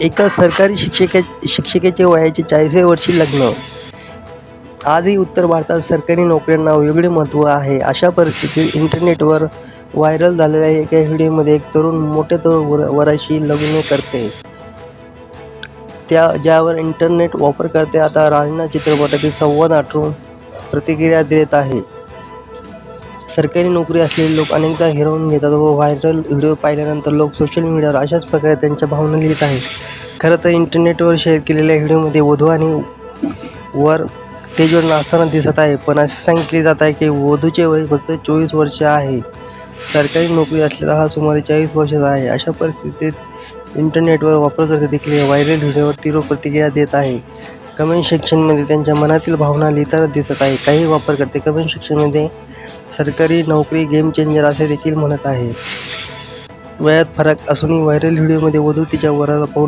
एका सरकारी शिक्षिके शिक्षिकेचे वयाचे चाळीसव्या वर्षी लग्न. आजही उत्तर भारतात सरकारी नोकऱ्यांना वेगळे महत्त्व आहे. अशा परिस्थितीत इंटरनेटवर व्हायरल झालेल्या एका व्हिडिओमध्ये एक तरुण मोठ्या तरुण वर वराशी लग्न करते. त्या ज्यावर इंटरनेट वापरकर्ते आता रांझणा चित्रपटातील संवाद आठवून प्रतिक्रिया देत आहे सरकारी नोकरी असलेले लोक अनेकदा हिरवून घेतात व व्हायरल व्हिडिओ पाहिल्यानंतर लोक सोशल मीडियावर अशाच प्रकारे त्यांच्या भावना लिहित आहेत. खरं तर इंटरनेटवर शेअर केलेल्या व्हिडिओमध्ये वधू आणि वर स्टेजवर नाचताना दिसत आहे. पण असे सांगितले जात आहे की वधूचे वय फक्त चोवीस वर्ष आहे. सरकारी नोकरी असलेला हा सुमारे चाळीस वर्षाचा आहे. अशा परिस्थितीत इंटरनेटवर वापरकर्ते देखील व्हायरल व्हिडिओवर तीव्र प्रतिक्रिया देत आहे. कमेंट सेक्शनमध्ये त्यांच्या मनातील भावना लिहिताना दिसत आहे. काही वापरकर्ते कमेंट सेक्शनमध्ये सरकारी नोकरी गेम चेंजर असे देखील म्हणत आहे वयात फरक असूनही व्हायरल व्हिडिओमध्ये वधू तिच्या वराला पाहून